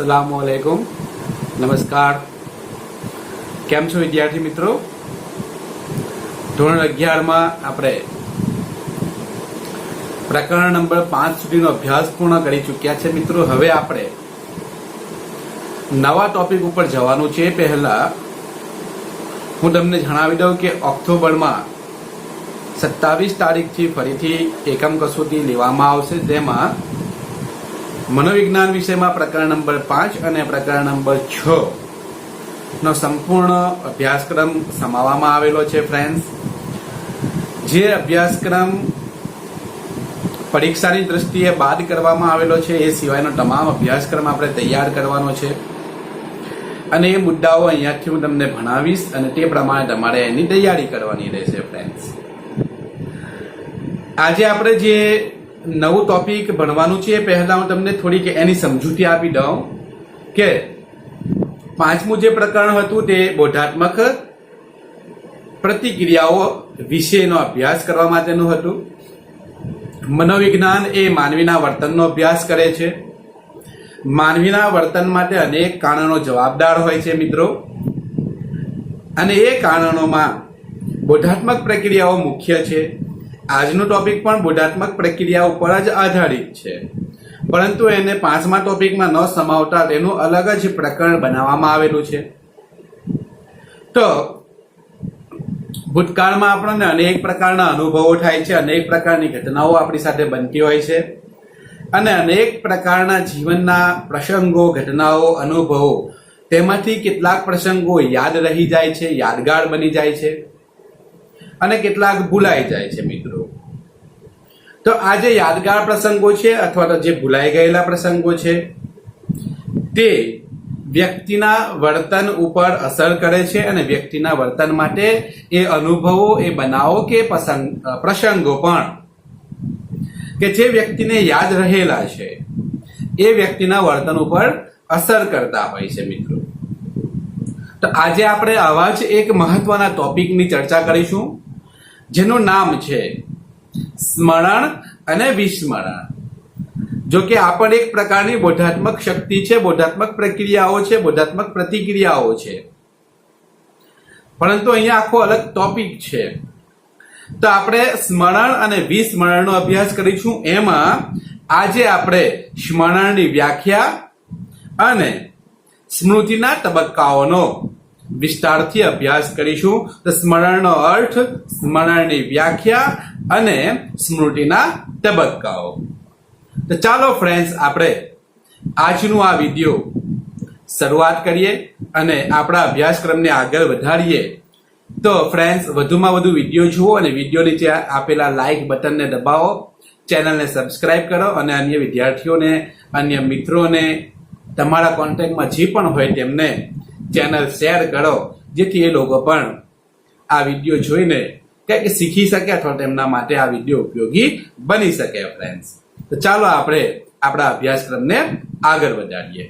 સલામ નમસ્કાર કેમ છો વિદ્યાર્થી મિત્રો? ધોરણ અગિયારમાં આપણે પ્રકરણ નંબર પાંચ સુધીનો અભ્યાસ પૂર્ણ કરી ચૂક્યા છે મિત્રો. હવે આપણે નવા ટોપિક ઉપર જવાનું છે. પહેલા હું તમને જણાવી દઉં કે ઓક્ટોબરમાં સત્તાવીસ તારીખથી ફરીથી એકમ કસોટી લેવામાં આવશે. જેમાં મનોવિજ્ઞાન વિષયમાં પ્રકરણ નંબર પાંચ અને પ્રકરણ નંબર છ નો સંપૂર્ણ અભ્યાસક્રમ સમાવવામાં આવેલો છે ફ્રેન્ડ્સ જે અભ્યાસક્રમ પરીક્ષાની દ્રષ્ટિએ બાદ કરવામાં આવેલો છે, એ સિવાયનો તમામ અભ્યાસક્રમ આપણે તૈયાર કરવાનો છે. અને એ મુદ્દાઓ અહીંયાથી હું તમને ભણાવીશ અને તે પ્રમાણે તમારે એની તૈયારી કરવાની રહેશે ફ્રેન્ડ્સ આજે આપણે જે નવું ટોપિક ભણવાનું છે. એ પહેલા હું તમને થોડીક એની સમજૂતી આપી દઉં કે પાંચમું જે પ્રકરણ હતું તે બોધાત્મક પ્રતિક્રિયાઓ વિશેનો અભ્યાસ કરવા માટેનું હતું. મનોવિજ્ઞાન એ માનવીના વર્તનનો અભ્યાસ કરે છે. માનવીના વર્તન માટે અનેક કારણો જવાબદાર હોય છે મિત્રો. અને એ કારણોમાં બોધાત્મક પ્રક્રિયાઓ મુખ્ય છે. આજનો ટોપિક પણ બોધાત્મક પ્રક્રિયા ઉપર જ આધારિત છે. પરંતુ એને પાંચમા ટોપિકમાં ન સમાવતા તેનું અલગ જ પ્રકરણ બનાવવામાં આવેલું છે. તો, ભૂતકાળમાં આપણને અનેક પ્રકારના અનુભવો થાય છે, અનેક પ્રકારની ઘટનાઓ આપણી સાથે બનતી હોય છે. અને અનેક પ્રકારના જીવનના પ્રસંગો, ઘટનાઓ, અનુભવો, તેમાંથી કેટલાક પ્રસંગો યાદ રહી જાય છે, યાદગાર બની જાય છે. અને કેટલાક ભૂલાઈ જાય છે મિત્રો. તો આ જે યાદગાર પ્રસંગો છે અથવા તો જે ભૂલાઈ ગયેલા પ્રસંગો છે, તે વ્યક્તિના વર્તન ઉપર અસર કરે છે અને વ્યક્તિના વર્તન માટે એ અનુભવો, એ બનાવો કે પ્રસંગ પણ. કે જે વ્યક્તિને યાદ રહેલા છે, એ વ્યક્તિના વર્તન ઉપર અસર કરતા હોય છે મિત્રો. તો આજે આપણે આવા જ એક મહત્વના ટોપિકની ચર્ચા કરીશું. જેનું નામ છે સ્મરણ અને વિસ્મરણ. જો કે આ પણ એક પ્રકારની બોધાત્મક શક્તિ છે, બોધાત્મક પ્રક્રિયાઓ છે, બોધાત્મક પ્રતિક્રિયાઓ છે. પરંતુ અહીંયા આખો અલગ ટોપિક છે. તો આપણે સ્મરણ અને વિસ્મરણનો અભ્યાસ કરીશું. એમાં આજે આપણે સ્મરણની વ્યાખ્યા અને સ્મૃતિના તબક્કાઓનો વિસ્તારથી અભ્યાસ કરીશું. તો સ્મરણનો અર્થ, સ્મરણની વ્યાખ્યા અને સ્મૃતિના તબક્કાઓ. તો ચાલો ફ્રેન્ડ્સ આપણે આજનું આ વીડિયો શરૂઆત કરીએ અને આપણા અભ્યાસક્રમને આગળ વધારીએ. તો ફ્રેન્ડ્સ વધુમાં વધુ વીડિયો જુઓ અને વીડિયો નીચે આપેલા લાઇક બટનને દબાવો. ચેનલને સબસ્ક્રાઇબ કરો અને અન્ય વિદ્યાર્થીઓને, અન્ય મિત્રોને, તમારા કોન્ટેક્ટમાં જે પણ હોય તેમને ચેનલ શેર કરો, જેથી એ લોકો પણ આ વીડિયો જોઈને કંઈક શીખી શકે અથવા તેમના માટે આ વીડિયો ઉપયોગી બની શકે ફ્રેન્ડ્સ તો ચાલો આપણે આપણા અભ્યાસક્રમને આગળ વધારીએ.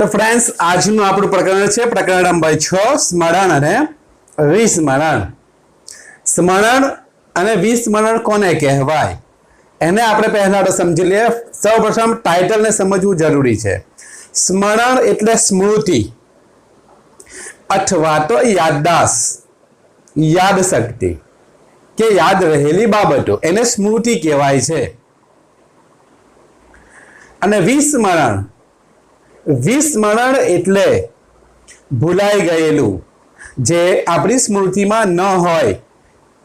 તો ફ્રેન્ડ્સ આજનું આપણું પ્રકરણ છે, પ્રકરણ નંબર છ, સ્મરણ અને વિસ્મરણ. સ્મરણ અને વિસ્મરણ કોને કહેવાય? એને આપણે પહેલા તો સમજી લઈએ. સૌપ્રથમ ટાઇટલને સમજવું જરૂરી છે. સ્મરણ એટલે સ્મૃતિ. અથવા તો યાદદાસ્ત યાદ શક્તિ કે યાદ રહેલી બાબતો. એને સ્મૃતિ કહેવાય છે. અને વિસ્મરણ વિસ્મરણ એટલે ભૂલાઈ ગયેલું. જે આપણી સ્મૃતિમાં ન હોય,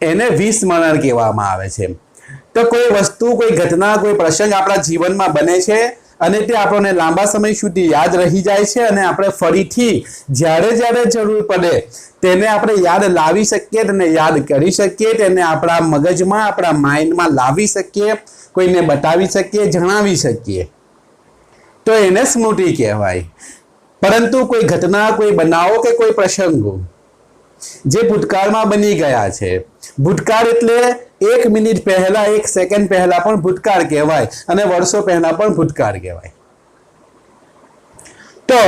એને વિસ્મરણ કહેવામાં આવે છે. તો કોઈ વસ્તુ, કોઈ ઘટના, કોઈ પ્રસંગ આપણા જીવનમાં બને છે અને તે આપણને લાંબા સમય સુધી યાદ રહી જાય છે અને આપણે ફરીથી જ્યારે જ્યારે જરૂર પડે તેને આપણે યાદ લાવી શકીએ, તેને યાદ કરી શકીએ, તેને આપણા મગજમાં, આપણા માઇન્ડમાં લાવી શકીએ, કોઈને બતાવી શકીએ, જણાવી શકીએ. તો એને સ્મૃતિ કહેવાય. પરંતુ કોઈ ઘટના, કોઈ બનાવો કે કોઈ પ્રસંગો જે ભૂતકાળમાં બની ગયા છે. ભૂતકાળ એટલે એક મિનિટ પહેલા, એક સેકન્ડ પહેલા પણ ભૂતકાળ કહેવાય અને વર્ષો પહેલા પણ ભૂતકાળ કહેવાય. તો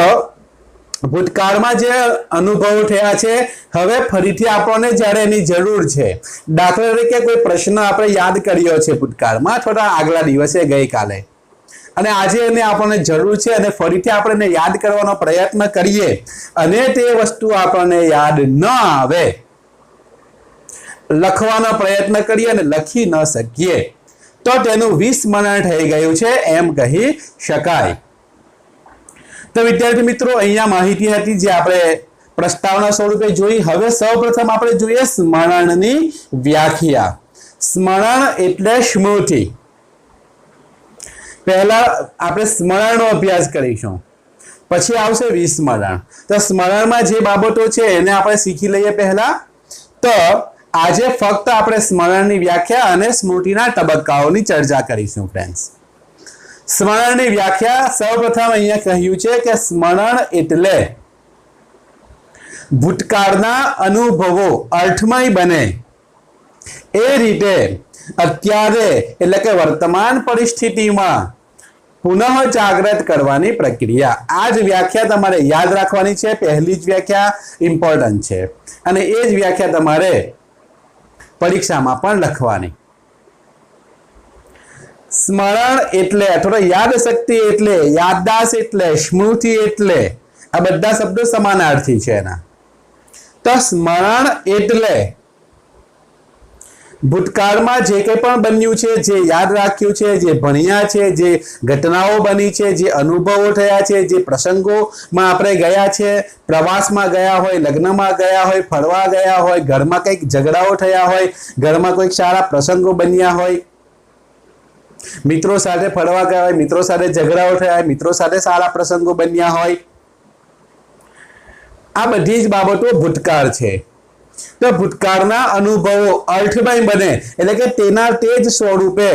ભૂતકાળમાં જે અનુભવો થયા છે, હવે ફરીથી આપણને જ્યારે એની જરૂર છે, દાખલા તરીકે કોઈ પ્રશ્ન આપણે યાદ કર્યો છે ભૂતકાળમાં, થોડા આગલા દિવસે ગઈકાલે. અને આજે એને આપણને જરૂર છે અને ફરીથી આપણે યાદ કરવાનો પ્રયત્ન કરીએ અને તે વસ્તુ આપણને યાદ ન આવે. લખવાનો પ્રયત્ન કરીએ અને લખી ન શકીએ. તો તેનું વિસ્મરણ થઈ ગયું છે, એમ કહી શકાય. તો વિદ્યાર્થી મિત્રો, અહીંયા માહિતી હતી જે આપણે પ્રસ્તાવના સ્વરૂપે જોઈ. હવે સૌપ્રથમ આપણે જોઈએ સ્મરણની વ્યાખ્યા. સ્મરણ એટલે સ્મૃતિ. પહેલા આપણે સ્મરણનો અભ્યાસ કરીશું. પછી આવશે વિસ્મરણ. તો સ્મરણમાં જે બાબતો છે એને આપણે શીખી લઈએ પહેલા. તો આજે ફક્ત આપણે સ્મરણની વ્યાખ્યા અને સ્મૃતિના તબક્કાઓની ચર્ચા કરીશું ફ્રેન્ડ્સ સ્મરણની વ્યાખ્યા સૌપ્રથમ અહીંયા કહ્યું છે કે સ્મરણ એટલે ભૂતકાળના અનુભવો અર્થમય બને. એ રીતે અત્યારે એટલે કે વર્તમાન પરિસ્થિતિમાં પુનઃ જાગૃત કરવાની પ્રક્રિયા. આ જ વ્યાખ્યા તમારે યાદ રાખવાની છે. પહેલી જ વ્યાખ્યા ઇમ્પોર્ટન્ટ છે. અને એ જ વ્યાખ્યા તમારે પરીક્ષામાં પણ લખવાની. સ્મરણ એટલે અથવા યાદ શક્તિ એટલે, યાદદાસ એટલે, સ્મૃતિ એટલે, આ બધા શબ્દો સમાનાર્થી છે એના. તો સ્મરણ એટલે ભૂતકાળમાં જે કંઈ પણ બન્યું છે, જે યાદ રાખ્યું છે, જે ભણ્યા છે, જે ઘટનાઓ બની છે, જે અનુભવો થયા છે, જે પ્રસંગોમાં આપણે ગયા છે, પ્રવાસમાં ગયા હોય, લગ્નમાં ગયા હોય, ફરવા ગયા હોય, ઘરમાં કંઈક ઝઘડાઓ થયા હોય, ઘરમાં કોઈક સારા પ્રસંગો બન્યા હોય, મિત્રો સાથે ફરવા ગયા હોય, મિત્રો સાથે ઝઘડાઓ થયા હોય, મિત્રો સાથે સારા પ્રસંગો બન્યા હોય, આ બધી જ બાબતો ભૂતકાળ છે. તો ભૂતકાળના અનુભવો અર્થમય બને. એટલે કે તેના તે જ સ્વરૂપે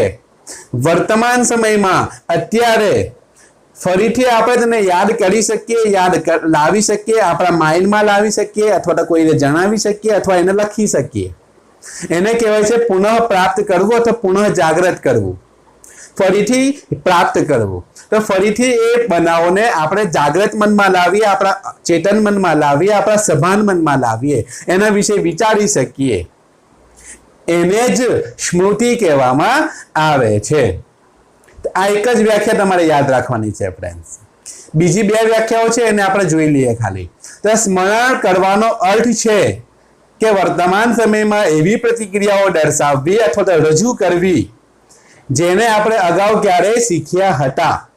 વર્તમાન સમયમાં અત્યારે ફરીથી આપણે તેને યાદ કરી શકીએ, યાદ લાવી શકીએ, આપણા માઇન્ડમાં લાવી શકીએ, અથવા તો કોઈને જણાવી શકીએ, અથવા એને લખી શકીએ. એને કહેવાય છે પુનઃ પ્રાપ્ત કરવું અથવા પુનઃ જાગૃત કરવું. ફરીથી પ્રાપ્ત કરવું. તો ફરીથી એ બનાવોને આપણે જાગૃત મનમાં લાવીએ, આપણા ચેતન મનમાં લાવીએ, આપણા સભાન મનમાં લાવીએ. એના વિશે વિચારી શકીએ. એને જ સ્મૃતિ કહેવામાં આવે છે. આ એક જ વ્યાખ્યા તમારે યાદ રાખવાની છે ફ્રેન્ડ્સ બીજી બે વ્યાખ્યાઓ છે, એને આપણે જોઈ લઈએ ખાલી. તો સ્મરણ કરવાનો અર્થ છે કે વર્તમાન સમયમાં એવી પ્રતિક્રિયાઓ દર્શાવવી અથવા તો રજૂ કરવી જેને આપણે અગાઉ ક્યારેય શીખ્યા હતા.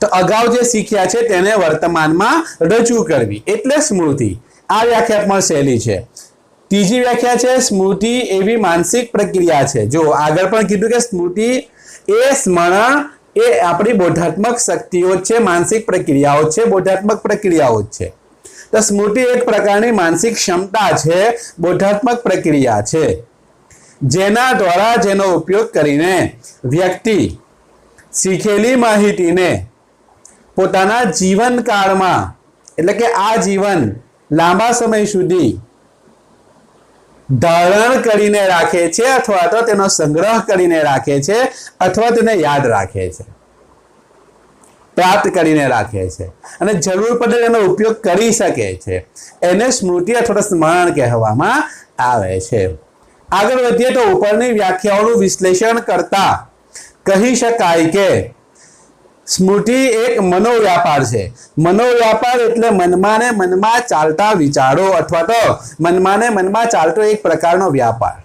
તો અગાઉ જે શીખ્યા છે તેને વર્તમાનમાં રજૂ કરવી. એટલે સ્મૃતિ. આ વ્યાખ્યા પણ સહેલી છે. ત્રીજી વ્યાખ્યા છે, સ્મૃતિ એવી માનસિક પ્રક્રિયા છે. જો, આગળ પણ કીધું કે સ્મૃતિ એ સ્મરણ એ આપણી બોધાત્મક શક્તિઓ છે, માનસિક પ્રક્રિયાઓ છે, બોધાત્મક પ્રક્રિયાઓ છે. તો સ્મૃતિ એક પ્રકારની માનસિક ક્ષમતા છે, બોધાત્મક પ્રક્રિયા છે. જેના દ્વારા જેનો ઉપયોગ કરીને વ્યક્તિ શીખેલી માહિતીને પોતાના જીવનકાળમાં, એટલે કે આ જીવન લાંબા સમય સુધી ધારણ કરીને રાખે છે અથવા તો તેનો સંગ્રહ કરીને રાખે છે અથવા તેને યાદ રાખે છે. પ્રાપ્ત કરીને રાખે છે. અને જરૂર પડે તેનો ઉપયોગ કરી શકે છે. એને સ્મૃતિ અથવા સ્મરણ કહેવામાં આવે છે. આગળ વધીએ તો ઉપરની વ્યાખ્યાઓનું વિશ્લેષણ કરતા કહી શકાય કે સ્મૃતિ એક મનોવ્યાપાર છે. મનોવ્યાપાર એટલે મનમાં મનમાં ચાલતા વિચારો અથવા તો મનમાં મનમાં ચાલતો એક પ્રકારનો વ્યાપાર.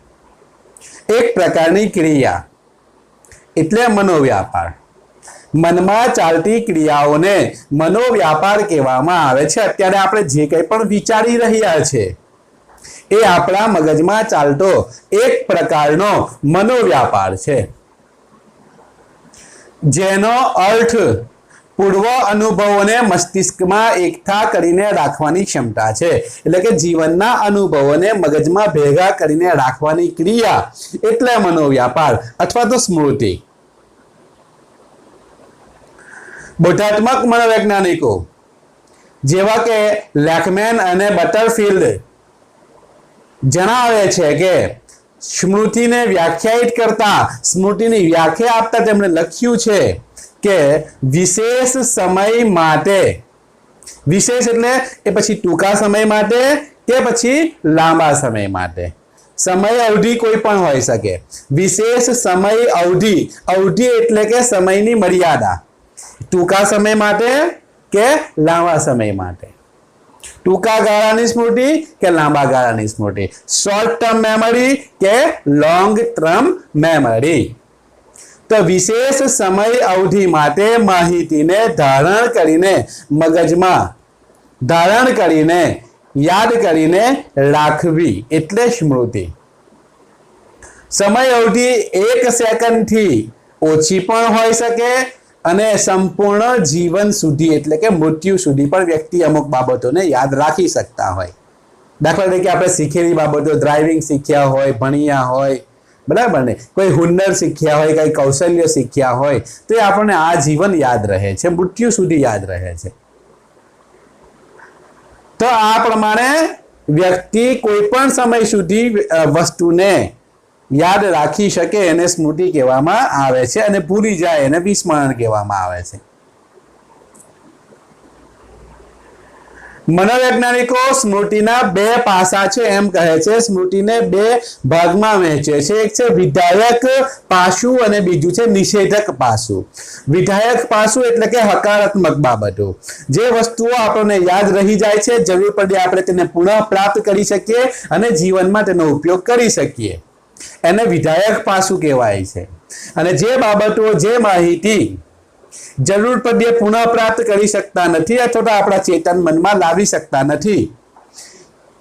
એક પ્રકારની ક્રિયા એટલે મનોવ્યાપાર. મનમાં ચાલતી ક્રિયાઓને મનોવ્યાપાર કહેવામાં આવે છે. અત્યારે આપણે જે કંઈ પણ વિચારી રહ્યા છે એ આપણા મગજમાં ચાલતો એક પ્રકારનો મનોવ્યાપાર છે. જેનો અર્થ પૂર્વ અનુભવોને મસ્તિષ્કમાં એકઠા કરીને રાખવાની ક્ષમતા છે. એટલે કે જીવનના અનુભવોને મગજમાં ભેગા કરીને રાખવાની ક્રિયા એટલે મનોવ્યાપાર અથવા તો સ્મૃતિ. બોધાત્મક મનોવૈજ્ઞાનિકો જેવા કે લેકમેન અને બટરફિલ્ડ જણાવે છે કે સ્મૃતિને વ્યાખ્યાયિત કરતા સ્મૃતિની વ્યાખ્યા આપતા તેમણે લખ્યું છે કે વિશેષ સમય માટે. વિશેષ એટલે એ પછી ટૂંકા સમય માટે કે પછી લાંબા સમય માટે. સમય અવધિ કોઈ પણ હોઈ શકે. વિશેષ સમય અવધિ. અવધિ એટલે કે સમયની મર્યાદા. ટૂંકા સમય માટે કે લાંબા સમય માટે. ટૂંકા ગાળાની સ્મૃતિ કે લાંબા ગાળાની સ્મૃતિ? શોર્ટ ટર્મ મેમરી કે લોંગ ટર્મ મેમરી તો વિશેષ સમય અવધિ માટે માહિતીને ધારણ કરીને મગજમાં ધારણ કરીને યાદ કરીને રાખવી એટલે સ્મૃતિ. સમય અવધિ એક સેકન્ડથી ઓછી પણ હોઈ શકે અને સંપૂર્ણ જીવન સુધી, એટલે કે મૃત્યુ સુધી પણ વ્યક્તિ અમુક બાબતોને યાદ રાખી શકતા હોય. દાખલા તરીકે આપણે શીખેલી બાબતો ડ્રાઇવિંગ શીખ્યા હોય, ભણ્યા હોય, બરાબર ને? કોઈ હુન્નર શીખ્યા હોય, કઈ કૌશલ્ય શીખ્યા હોય, તો એ આપણને આ જીવન યાદ રહે છે, મૃત્યુ સુધી યાદ રહે છે. તો આ પ્રમાણે વ્યક્તિ કોઈ પણ સમય સુધી વસ્તુને યાદ રાખી શકે એને સ્મૃતિ કહેવામાં આવે છે અને ભૂલી જાય એને વિસ્મરણ કહેવામાં આવે છે. મનોવૈજ્ઞાનિકો સ્મૃતિના બે પાસા છે એમ કહે છે. સ્મૃતિને બે ભાગમાં વહેંચે છે. એક છે વિધાયક પાસું અને બીજું છે નિષેધક પાસું. વિધાયક પાસું એટલે કે હકારાત્મક બાબતો. જે વસ્તુઓ આપણને યાદ રહી જાય છે, જરૂર પડે આપણે તેને પુનઃ પ્રાપ્ત કરી શકીએ અને જીવનમાં તેનો ઉપયોગ કરી શકીએ. એને વિધાયક પાસું કહેવાય છે. અને જે બાબતો, જે માહિતી જરૂર પડે પુનઃપ્રાપ્ત કરી શકતા નથી અથવા તો આપણા ચેતન મનમાં લાવી શકતા નથી,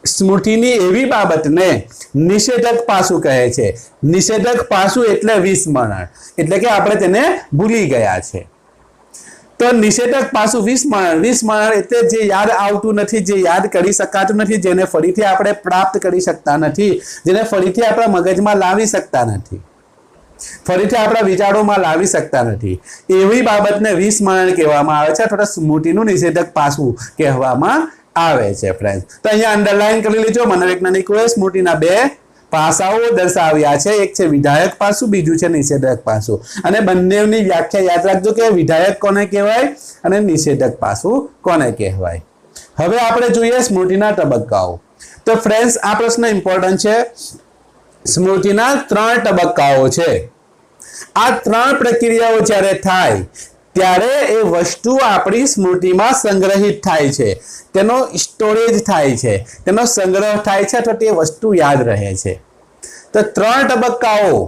સ્મૃતિની એવી બાબતને નિષેધક પાસું કહે છે. નિષેધક પાસું એટલે વિસ્મરણ. એટલે કે આપણે તેને ભૂલી ગયા છે. તો નિષેધક પાસું વિસ્મરણ વિસ્મરણ એટલે જે યાદ આવતું નથી, જે યાદ કરી શકાતું નથી, જેને ફરીથી આપણે પ્રાપ્ત કરી શકતા નથી, જેને ફરીથી આપણા મગજમાં લાવી શકતા નથી. ફરીથી આપણા વિચારોમાં લાવી શકતા નથી. એવી બાબતને વિસ્મરણ કહેવામાં આવે છે. અથવા સ્મૃતિનું નિષેધક પાસું કહેવામાં આવે છે ફ્રેન્ડ તો અહીંયા અંડરલાઈન કરી લેજો. મનોવૈજ્ઞાનિકોએ સ્મૃતિના બે પાસાઓ દર્શાવ્યા છે. એક છે વિધાયક પાસું, બીજું છે નિષેધક પાસું. અને બંનેની વ્યાખ્યા યાદ રાખજો કે વિધાયક કોને કહેવાય અને નિષેધક પાસું કોને કહેવાય. હવે આપણે જોઈએ સ્મૃતિના તબક્કાઓ. તો ફ્રેન્ડ્સ આ પ્રશ્ન ઇમ્પોર્ટન્ટ છે. સ્મૃતિના ત્રણ તબક્કાઓ છે. આ ત્રણ પ્રક્રિયાઓ જ્યારે થાય ત્યારે એ વસ્તુ આપણી સ્મૃતિમાં સંગ્રહિત થાય છે. તેનો સ્ટોરેજ થાય છે. તેનો સંગ્રહ થાય છે અથવા તે વસ્તુ યાદ રહે છે. તો ત્રણ તબક્કાઓ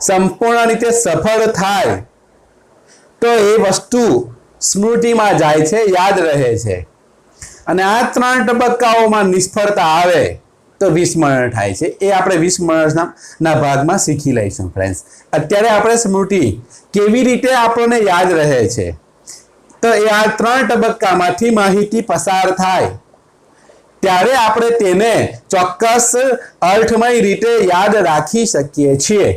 સંપૂર્ણ રીતે સફળ થાય તો એ વસ્તુ સ્મૃતિમાં જાય છે, યાદ રહે છે. અને આ ત્રણ તબક્કાઓમાં નિષ્ફળતા આવે તો વિસ્મરણ થાય છે. એ આપણે વિસ્મરણના ભાગમાં શીખી લઈશું ફ્રેન્ડ્સ અત્યારે આપણે સ્મૃતિ કેવી રીતે આપણને યાદ રહે છે? તો એ આ ત્રણ તબક્કામાંથી માહિતી પસાર થાય. ત્યારે આપણે તેને ચોક્કસ અર્થમય રીતે યાદ રાખી શકીએ છીએ.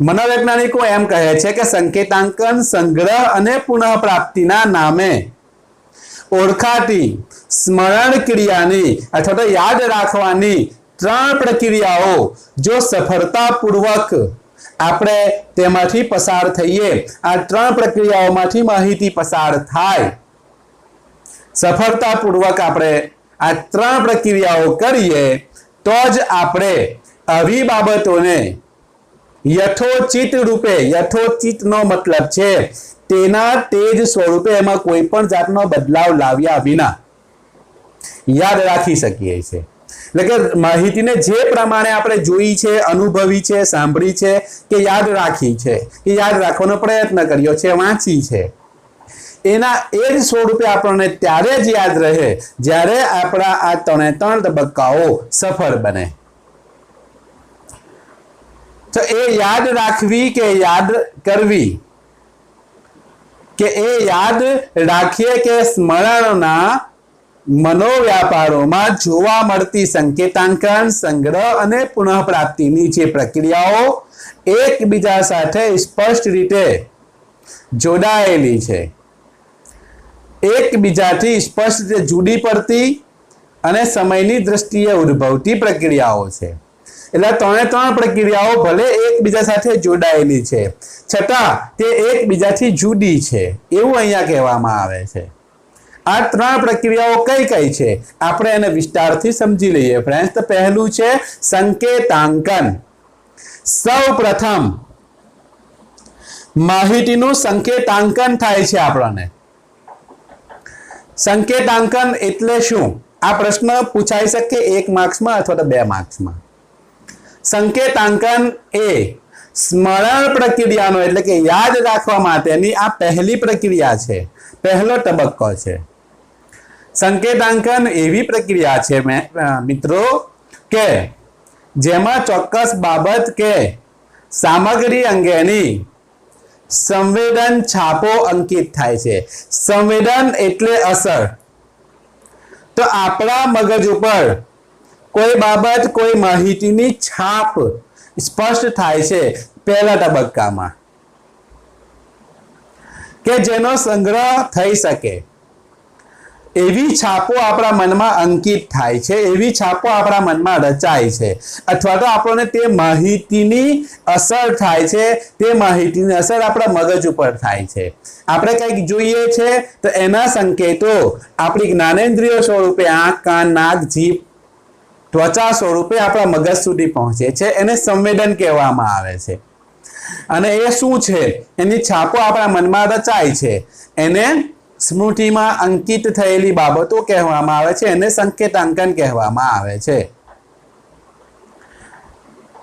મનોવૈજ્ઞાનિકો એમ કહે છે કે સંકેતાંકન સંગ્રહ અને પુનઃપ્રાપ્તિના નામે ઓળખાતી સ્મરણ ક્રિયાની અથવા તો યાદ રાખવાની ત્રણ પ્રક્રિયાઓ જો સફળતાપૂર્વક આપણે તેમાંથી પસાર થઈએ, આ ત્રણ પ્રક્રિયાઓમાંથી માહિતી પસાર થાય. સફળતાપૂર્વક આપણે આ ત્રણ પ્રક્રિયાઓ કરીએ, તો જ આપણે આવી બાબતોને યથોચિત રૂપે, યથોચિતનો મતલબ છે તેના તેજ સ્વરૂપે એમાં કોઈ પણ જાતનો બદલાવ લાવ્યા વિના યાદ રાખી શકીએ છીએ એટલે કે માહિતીને જે પ્રમાણે આપણે જોઈ છે, અનુભવી છે, સાંભળી છે, કે યાદ રાખી છે, કે યાદ રાખવાનો પ્રયત્ન કર્યો છે, વાંચી છે, એના એ જ સ્વરૂપે આપણને ત્યારે જ યાદ રહે જ્યારે આપણા આ ત્રણે ત્રણ તબક્કાઓ સફળ બને. તો એ યાદ રાખવી કે યાદ કરવી કે એ યાદ રાખીએ કે સ્મરણના મનોવ્યાપારોમાં જોવા મળતી સંકેતાંકન, સંગ્રહ અને પુનઃપ્રાપ્તિની જે પ્રક્રિયાઓ એકબીજા સાથે સ્પષ્ટ રીતે જોડાયેલી છે. એકબીજાથી સ્પષ્ટ રીતે જુદી પડતી અને સમયની દ્રષ્ટિએ ઉદ્ભવતી પ્રક્રિયાઓ છે. એટલે ત્રણે ત્રણ પ્રક્રિયાઓ ભલે એકબીજા સાથે જોડાયેલી છે. છતાં તે એકબીજાથી જુદી છે. એવું અહીંયા કહેવામાં આવે છે. આ ત્રણ પ્રક્રિયાઓ કઈ કઈ છે? આપણે એને વિસ્તારથી સમજી લઈએ. ફ્રેન્ડ્સ તો પહેલું છે સંકેતાંકન. સૌ પ્રથમ માહિતીનું સંકેતાંકન થાય છે આપણને. સંકેતાંકન એટલે શું? આ પ્રશ્ન પૂછાઈ શકે એક માર્ક્સમાં અથવા તો બે માર્ક્સમાં સંકેતાંકન એ સ્મરણ પ્રક્રિયાનો એટલે કે યાદ રાખવા માટેની આ પહેલી પ્રક્રિયા છે. પહેલો તબક્કો છે. સંકેતાંકન એવી પ્રક્રિયા છે મિત્રો, કે જેમાં ચોક્કસ બાબત કે સામગ્રી અંગેની સંવેદન છાપો અંકિત થાય છે. સંવેદન એટલે અસર. તો આપણા મગજ ઉપર કોઈ બાબત, કોઈ માહિતીની છાપ સ્પષ્ટ થાય છે પહેલા તબક્કામાં. કે જેનો સંગ્રહ થઈ શકે. એવી છાપો આપણા મનમાં અંકિત થાય છે, એવી છાપો આપણા મનમાં રચાય છે. અથવા તો આપણને તે માહિતીની અસર થાય છે, તે માહિતીની અસર આપણા મગજ ઉપર થાય છે. આપણે કંઈક જોઈએ છે, તો એના સંકેતો આપણી જ્ઞાનેન્દ્રિય સ્વરૂપે આંખ, કાન, નાક, જીભ ત્વચા સ્વરૂપે આપણા મગજ સુધી પહોંચે છે, એને સંવેદન કહેવામાં આવે છે. અને એ શું છે? એની છાપો આપણા મનમાં રચાય છે. એને સ્મૃતિમાં અંકિત થયેલી બાબતો કહેવામાં આવે છે, એને સંકેતાંકન કહેવામાં આવે છે.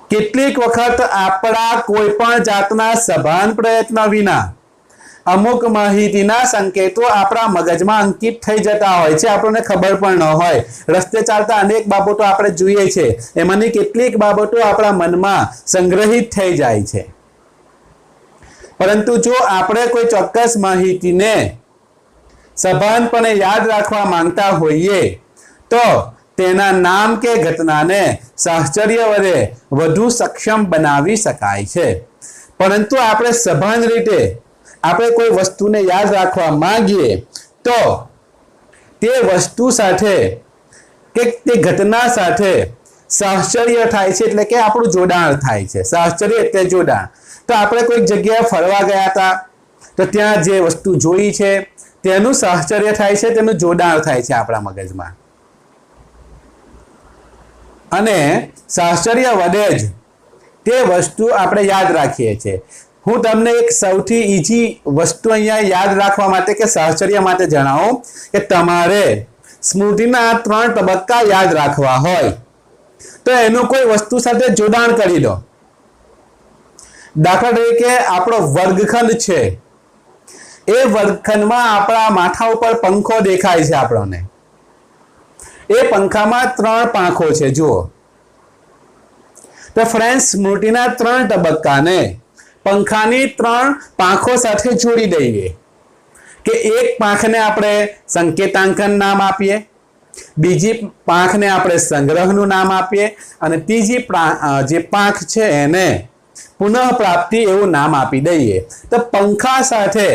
કેટલીક વખત આપણા કોઈ પણ જાતના સભાન પ્રયત્ન વિના અમુક માહિતીના સંકેતો આપણા મગજમાં અંકિત થઈ જતા હોય છે, આપણને ખબર પણ ન હોય. રસ્તે ચાલતા અનેક બાબતો આપણે જોઈએ છે, એમાંની કેટલીક બાબતો આપણા મનમાં સંગ્રહિત થઈ જાય છે. પરંતુ જો આપણે કોઈ ચોક્કસ માહિતીને સભાનપણે યાદ રાખવા માંગતા હોઈએ, તો તેના નામ કે ઘટનાને સાહચર્ય વડે વધુ સક્ષમ બનાવી શકાય છે. પરંતુ આપણે સભાન રીતે આપણે કોઈ વસ્તુને યાદ રાખવા માંગીએ, તો તે વસ્તુ સાથે કે તે ઘટના સાથે સાહચર્ય થાય છે એટલે કે આપણું જોડાણ થાય છે. સાહચર્ય એટલે જોડાણ. તો આપણે કોઈક જગ્યાએ ફરવા ગયા હતા, તો ત્યાં જે વસ્તુ જોઈ છે, તેનું સાહચર્ય થાય છે, તેનું જોડાણ થાય છે આપણા મગજમાં. અને સાહચર્ય વડે જ તે વસ્તુ આપણે યાદ રાખીએ છીએ. હું તમને એક સૌથી ઈઝી વસ્તુ અહીંયા યાદ રાખવા માટે કે સાહચર્ય માટે જણાવું કે તમારે સ્મૃતિના ત્રણ તબક્કા યાદ રાખવા હોય. તો એનું કોઈ વસ્તુ સાથે જોડાણ કરી દો. દાખલા તરીકે આપણો વર્ગખંડ છે. એ વર્ગખંડમાં આપણા માથા ઉપર પંખો દેખાય છે આપણને. એ પંખામાં ત્રણ પાંખો છે, જુઓ. તો ફ્રેન્ડ સ્મૃતિના ત્રણ તબક્કાને પંખાની ત્રણ પાંખો સાથે જોડી દઈએ. કે એક પાંખને આપણે સંકેતાંકન નામ આપીએ, બીજી પાંખને આપણે સંગ્રહનું નામ આપીએ અને ત્રીજી જે પાંખ છે એને પુનઃપ્રાપ્તિ એવું નામ આપી દઈએ. તો પંખા સાથે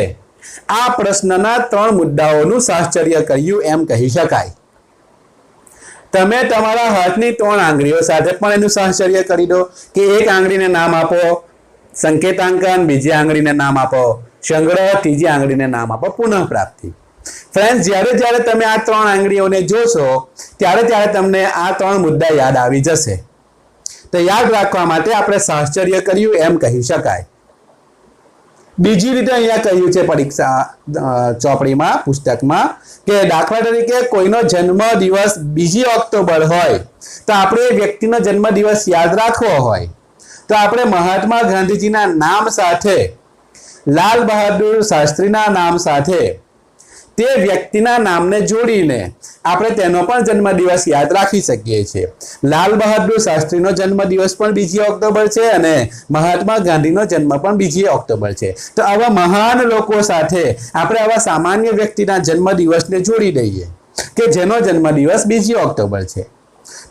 આ પ્રશ્નના ત્રણ મુદ્દાઓનું સાહચર્ય કર્યું એમ કહી શકાય. તમે તમારા હાથની ત્રણ આંગળીઓ સાથે પણ એનું સાહચર્ય કરી દો કે એક આંગળીને નામ આપો સંકેતાંકન, બીજી આંગળીને નામ આપો, સંગ્રહ, ત્રીજી આંગળીને નામ આપો પુનઃ પ્રાપ્તિ ફ્રેન્ડ્સ જ્યારે જ્યારે તમે આ ત્રણ આંગળીઓને જોશો, ત્યારે ત્યારે તમને આ ત્રણ મુદ્દા યાદ આવી જશે. તો યાદ રાખવા માટે આપણે સાહચર્ય કર્યું, એમ કહી શકાય. બીજી રીતે અહીંયા કહ્યું છે પરીક્ષા ચોપડીમાં, પુસ્તકમાં, કે દાખલા તરીકે કોઈનો જન્મ દિવસ બીજી ઓક્ટોબર હોય, તો આપણે એ વ્યક્તિનો જન્મ દિવસ યાદ રાખવો હોય. તો આપણે મહાત્મા ગાંધીજીના નામ સાથે, લાલ બહાદુર શાસ્ત્રીના નામ સાથે, તે વ્યક્તિના નામને જોડીને આપણે તેનો પણ જન્મદિવસ યાદ રાખી શકીએ છીએ. લાલ બહાદુર શાસ્ત્રીનો જન્મદિવસ પણ બીજી ઓક્ટોબર છે અને મહાત્મા ગાંધીનો જન્મ પણ બીજી ઓક્ટોબર છે. તો આવા મહાન લોકો સાથે આપણે આવા સામાન્ય વ્યક્તિના જન્મદિવસને જોડી દઈએ કે જેનો જન્મદિવસ બીજી ઓક્ટોબર છે.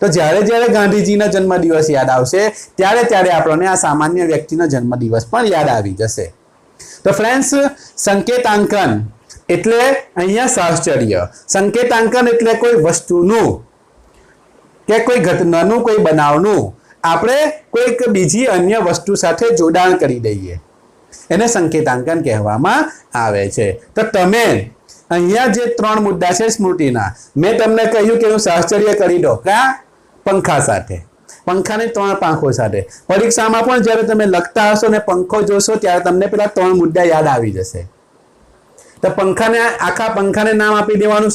તો જ્યારે જ્યારે ગાંધીજીના જન્મદિવસ યાદ આવશે, ત્યારે ત્યારે આપણને આ સામાન્ય વ્યક્તિનો જન્મદિવસ પણ યાદ આવી જશે. તો ફ્રેન્ડ્સ સંકેતાંકન એટલે અહીંયા સાહચર્ય. સંકેતાંકન એટલે કોઈ વસ્તુનું કે કોઈ ઘટનાનું, કોઈ બનાવનું આપણે કોઈક બીજી અન્ય વસ્તુ સાથે જોડાણ કરી દઈએ. એને સંકેતાંકન કહેવામાં આવે છે. તો તમે અહીંયા જે ત્રણ મુદ્દા છે સ્મૃતિના, મેં તમને કહ્યું કે હું સાહચર્ય કરી દો. કા પંખા સાથે. પંખાની ત્રણ પાંખો સાથે. પરીક્ષામાં પણ જ્યારે તમે લખતા હશો ને પંખો જોશો, ત્યારે તમને પેલા ત્રણ મુદ્દા યાદ આવી જશે. તો પંખાને, આખા પંખાને નામ આપી દેવાનું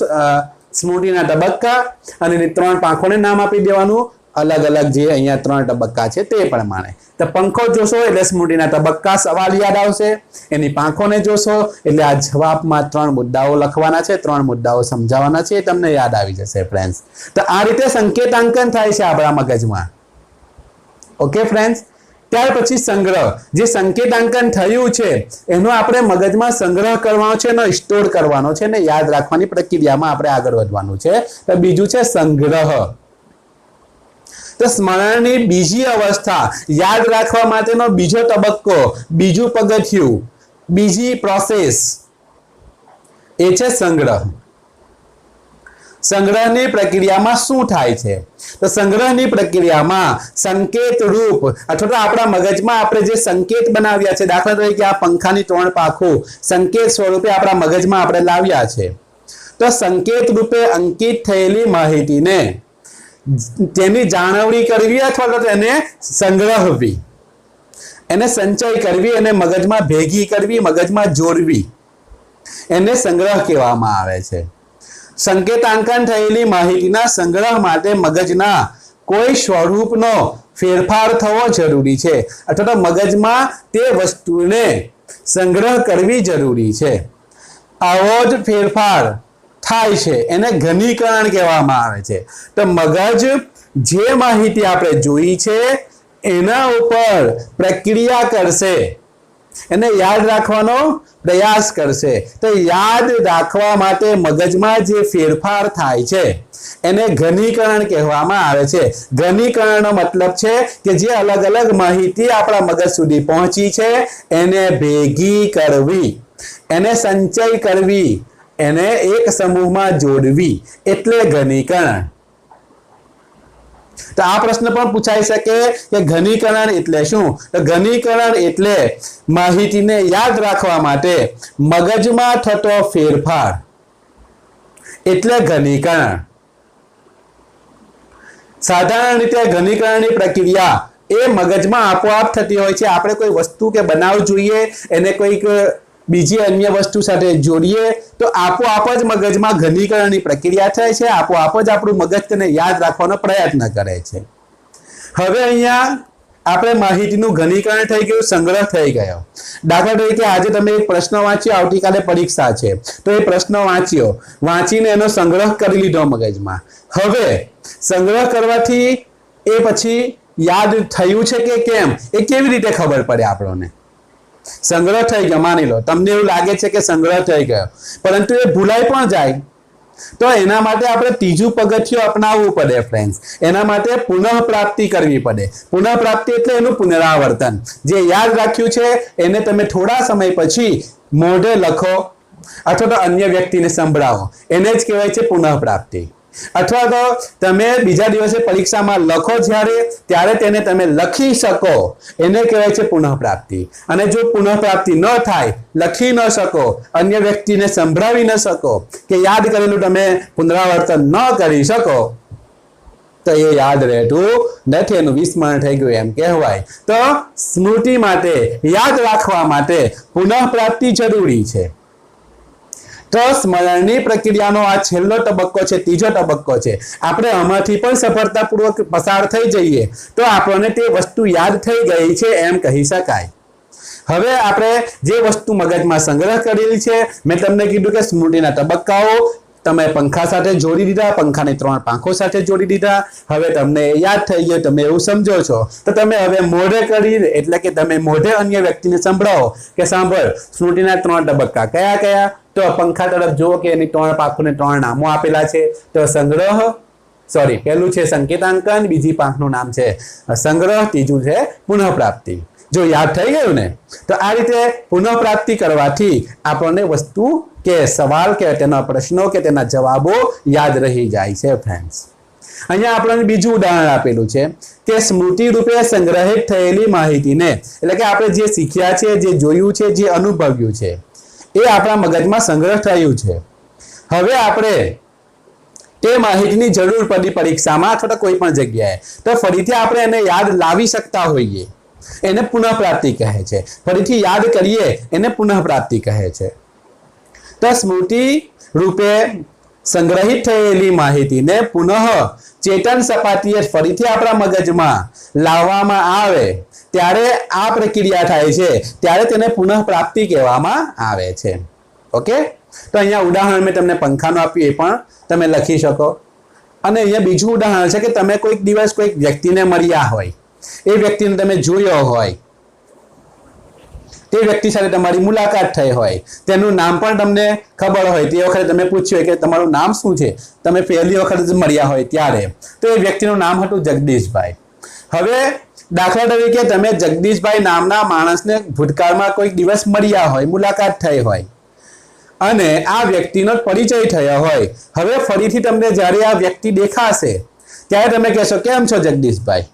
સ્મૃતિના તબક્કા, અને ત્રણ પાંખોને નામ આપી દેવાનું અલગ અલગ જે અહીંયા ત્રણ તબક્કા છે તે પ્રમાણે તો પંખો જોશો એટલે સ્મૃતિના તબક્કા સવાલ યાદ આવશે. એની પાંખોને જોશો એટલે આ જવાબમાં ત્રણ મુદ્દાઓ લખવાના છે, ત્રણ મુદ્દાઓ સમજાવવાના છે, એ તમને યાદ આવી જશે ફ્રેન્ડ્સ તો આ રીતે સંકેતાંકન થાય છે આપણા મગજમાં. ઓકે ફ્રેન્ડ્સ ત્યાર પછી સંગ્રહ. જે સંકેતાંકન થયું છે, એનો આપણે મગજમાં સંગ્રહ કરવાનો છે એનો સ્ટોર કરવાનો છે ને યાદ રાખવાની પ્રક્રિયામાં આપણે આગળ વધવાનું છે. તો બીજું છે સંગ્રહ. તો સ્મરણની બીજી અવસ્થા. યાદ રાખવા માટેનો બીજો તબક્કો, બીજું પગથિયું. બીજી પ્રોસેસ એ છે સંગ્રહ. સંગ્રહની પ્રક્રિયામાં શું થાય છે? તો સંગ્રહની પ્રક્રિયામાં સંકેત રૂપ, અથવા તો આપણા મગજમાં આપણે જે સંકેત બનાવ્યા છે, દાખલા તરીકે આ પંખાની ત્રણ પાખો, સંકેત સ્વરૂપે આપણા મગજમાં આપણે લાવ્યા છે. તો સંકેત રૂપે અંકિત થયેલી માહિતીને તેની જાળવણી કરવી અથવા તો તેને સંગ્રહવી. એને સંચય કરવી, એને મગજમાં ભેગી કરવી, મગજમાં જોડવી. એને સંગ્રહ કહેવામાં આવે છે. સંકેતાંકન થયેલી માહિતીના સંગ્રહ માટે મગજના કોઈ સ્વરૂપનો ફેરફાર થવો જરૂરી છે અથવા તો મગજમાં તે વસ્તુને સંગ્રહ કરવી જરૂરી છે. આવો જ ફેરફાર થાય છે, એને ઘનીકરણ કહેવામાં આવે છે. તો મગજ જે માહિતી આપણે જોઈ છે, એના ઉપર પ્રક્રિયા કરશે. એને યાદ રાખવાનો પ્રયાસ કરશે. તો યાદ રાખવા માટે મગજમાં જે ફેરફાર થાય છે, એને ઘનીકરણ કહેવામાં આવે છે. ઘનીકરણનો મતલબ છે કે જે અલગ અલગ માહિતી આપણા મગજ સુધી પહોંચી છે, એને ભેગી કરવી. એને સંચય કરવી. એને એક સમૂહમાં જોડવી એટલે ઘનીકરણ. તો આ પ્રશ્ન પણ પૂછાઈ શકે કે ઘનીકરણ એટલે શું? ઘનીકરણ એટલે માહિતીને યાદ રાખવા માટે મગજમાં થતો ફેરફાર એટલે ઘનીકરણ. સાધારણ રીતે ઘનીકરણની પ્રક્રિયા એ મગજમાં આપોઆપ થતી હોય છે. આપણે કોઈ વસ્તુ કે બનાવ જોઈએ, એને કોઈક બીજી અન્ય વસ્તુ સાથે જોડીએ તો આપોઆપ જ મગજમાં ઘનીકરણની પ્રક્રિયા થાય છે, આપોઆપ જ આપણું મગજ તેને યાદ રાખવાનો પ્રયત્ન કરે છે. હવે અહીંયા આપણે માહિતીનું ઘનીકરણ થઈ ગયું, સંગ્રહ થઈ ગયો. દાખલા તરીકે આજે તમે એક પ્રશ્ન વાંચ્યો, આવતીકાલે પરીક્ષા છે. તો એ પ્રશ્ન વાંચ્યો. વાંચીને એનો સંગ્રહ કરી લીધો મગજમાં. હવે સંગ્રહ કરવાથી એ પછી યાદ થયું છે કે કેમ? એ કેવી રીતે ખબર પડે આપણને? સંગ્રહ થઈ ગયો, માની લો. તમને એવું લાગે છે કે સંગ્રહ થઈ ગયો. પરંતુ એ ભૂલાઈ પણ જાય. તો એના માટે આપણે ત્રીજું પગથિયું અપનાવવું પડે ફ્રેન્ડ્સ એના માટે પુનઃપ્રાપ્તિ કરવી પડે. પુનઃપ્રાપ્તિ એટલે એનું પુનરાવર્તન. જે યાદ રાખ્યું છે, એને તમે થોડા સમય પછી મોઢે લખો અથવા તો અન્ય વ્યક્તિને સંભળાવો. એને જ કહેવાય છે પુનઃ પ્રાપ્તિ અથવા તો તમે બીજા દિવસે પરીક્ષામાં લખો જ્યારે, ત્યારે તેને તમે લખી શકો. એને કહેવાય છે પુનઃપ્રાપ્તિ. અને જો પુનઃપ્રાપ્તિ ન થાય, લખી ન શકો, અન્ય વ્યક્તિને સંભળાવી ન શકો, કે યાદ કરેલું તમે પુનરાવર્તન ન કરી શકો, તો એ યાદ રહેતું નથી. એનું વિસ્મરણ થઈ ગયું એમ કહેવાય. તો સ્મૃતિ માટે, યાદ રાખવા માટે પુનઃપ્રાપ્તિ જરૂરી છે. સ્મરણની પ્રક્રિયાનો આ છેલ્લો તબક્કો છે, ત્રીજો તબક્કો છે. આપણે આમાંથી પણ સફળતાપૂર્વક પસાર થઈ જઈએ તો આપણને તે વસ્તુ યાદ થઈ ગઈ છે એમ કહી શકાય. હવે આપણે જે વસ્તુ મગજમાં સંગ્રહ કરેલી છે, મેં તમને કીધું કે સ્મૃતિના તબક્કાઓ, તમે પંખા સાથે જોડી દીધા, પંખાની ત્રણ પાંખો સાથે જોડી દીધા. હવે તમને યાદ થઈ ગયું, તમે એવું સમજો છો. તો તમે હવે મોઢે કરી, એટલે કે તમે મોઢે અન્ય વ્યક્તિને સંભળાવો કે સાંભળ, સ્મૃતિના ત્રણ તબક્કા કયા કયા? તો પંખા તરફ જુઓ કે એની ત્રણ પાંખોને ત્રણ નામો આપેલા છે. તો સંગ્રહ સોરી પહેલું છે સંકેતાંકન, બીજી પાંખનું નામ છે સંગ્રહ, ત્રીજું છે પુનઃપ્રાપ્તિ. જો યાદ થઈ ગયું ને, તો આ રીતે પુનઃપ્રાપ્તિ કરવાથી આપણને વસ્તુ કે સવાલ કે તેના પ્રશ્નો કે તેના જવાબો યાદ રહી જાય છે ફ્રેન્ડ્સ અહીંયા આપણને બીજું ઉદાહરણ આપેલું છે કે સ્મૃતિ રૂપે સંગ્રહિત થયેલી માહિતીને, એટલે કે આપણે જે શીખ્યા છે, જે જોયું છે, જે અનુભવ્યું છે એ આપણા મગજમાં સંગ્રહ થયું છે. હવે આપણે તે માહિતીની જરૂર પડી પરીક્ષામાં અથવા તો કોઈ પણ જગ્યાએ. તો ફરીથી આપણે એને યાદ લાવી શકતા હોઈએ. એને પુનઃપ્રાપ્તિ કહે છે. ફરીથી યાદ કરીએ, એને પુનઃપ્રાપ્તિ કહે છે. તો સ્મૃતિ રૂપે સંગ્રહિત થયેલી માહિતીને પુનઃ ચેતન સપાટીએ ફરીથી આપણા મગજમાં લાવવામાં આવે. ત્યારે આ પ્રક્રિયા થાય છે. ત્યારે તેને પુનઃપ્રાપ્તિ કહેવામાં આવે છે. ઓકે? તો અહીંયા ઉદાહરણ મેં તમને પંખાનું આપ્યું, એ પણ તમે લખી શકો. અને અહીંયા બીજું ઉદાહરણ છે કે તમે કોઈક દિવસ કોઈક વ્યક્તિને મળ્યા હોય. એ વ્યક્તિને તમે જોયો હોય. તે વ્યક્તિ સાથે તમારી મુલાકાત થઈ હોય. તેનું નામ પણ તમને ખબર હોય. તે વખતે તમે પૂછ્યું કે તમારું નામ શું છે? તમે પહેલી વખત મળ્યા હોય ત્યારે. તો એ વ્યક્તિનું નામ હતું જગદીશભાઈ. હવે દાખલા તરીકે તમે જગદીશભાઈ નામના માણસને ભૂતકાળમાં કોઈક દિવસ મળ્યા હોય, મુલાકાત થઈ હોય, અને આ વ્યક્તિનો પરિચય થયો હોય. હવે ફરીથી તમને જ્યારે આ વ્યક્તિ દેખાશે, ત્યારે તમે કહેશો, કેમ છો જગદીશભાઈ?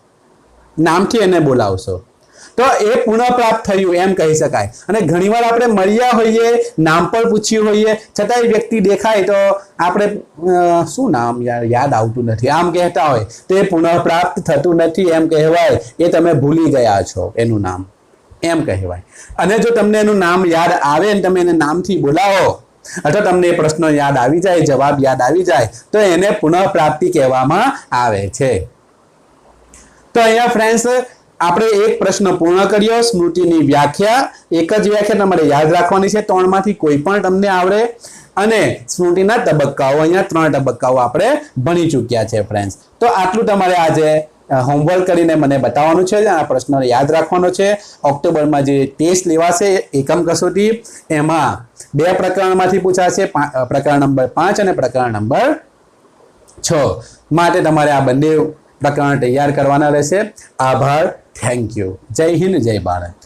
નામથી એને બોલાવશો. તો એ પુનઃપ્રાપ્ત થયું, એમ કહી શકાય. અને ઘણીવાર આપણે મળ્યા હોઈએ, નામ પણ પૂછ્યું હોઈએ છતાં એ વ્યક્તિ દેખાય તો આપણે શું નામ યાદ આવતું નથી. આમ કહેતા હોય, તો પુનઃપ્રાપ્ત થતું નથી, એમ કહેવાય, એ તમે ભૂલી ગયા છો, એનું નામ. એમ કહેવાય. અને જો તમને એનું નામ યાદ આવે ને તમે એને નામથી બોલાવો, અથવા તમને એ પ્રશ્નો યાદ આવી જાય, જવાબ યાદ આવી જાય, તો એને પુનઃપ્રાપ્તિ કહેવામાં આવે છે. તો અહીંયા ફ્રેન્ડ્સ આપણે એક પ્રશ્ન પૂર્ણ કર્યો, સ્મૃતિની વ્યાખ્યા. એક જ વ્યાખ્યા તમારે યાદ રાખવાની છે, ત્રણમાંથી કોઈ પણ તમને આવડે. અને સ્મૃતિના તબક્કાઓ, અહીંયા ત્રણ તબક્કાઓ આપણે ભણી ચૂક્યા છે ફ્રેન્ડ્સ તો આટલું તમારે આજે હોમવર્ક કરીને મને બતાવવાનું છે, આ પ્રશ્ન યાદ રાખવાનો છે. ઓક્ટોબરમાં જે ટેસ્ટ લેવાશે, એકમ કસોટી, એમાં બે પ્રકરણમાંથી પૂછાશે પ્રકરણ નંબર પાંચ અને પ્રકરણ નંબર છ. માટે તમારે આ બંને પ્રકરણ તૈયાર કરવાના રહેશે. આભાર. થેન્ક યુ જય હિન્દ જય ભારત.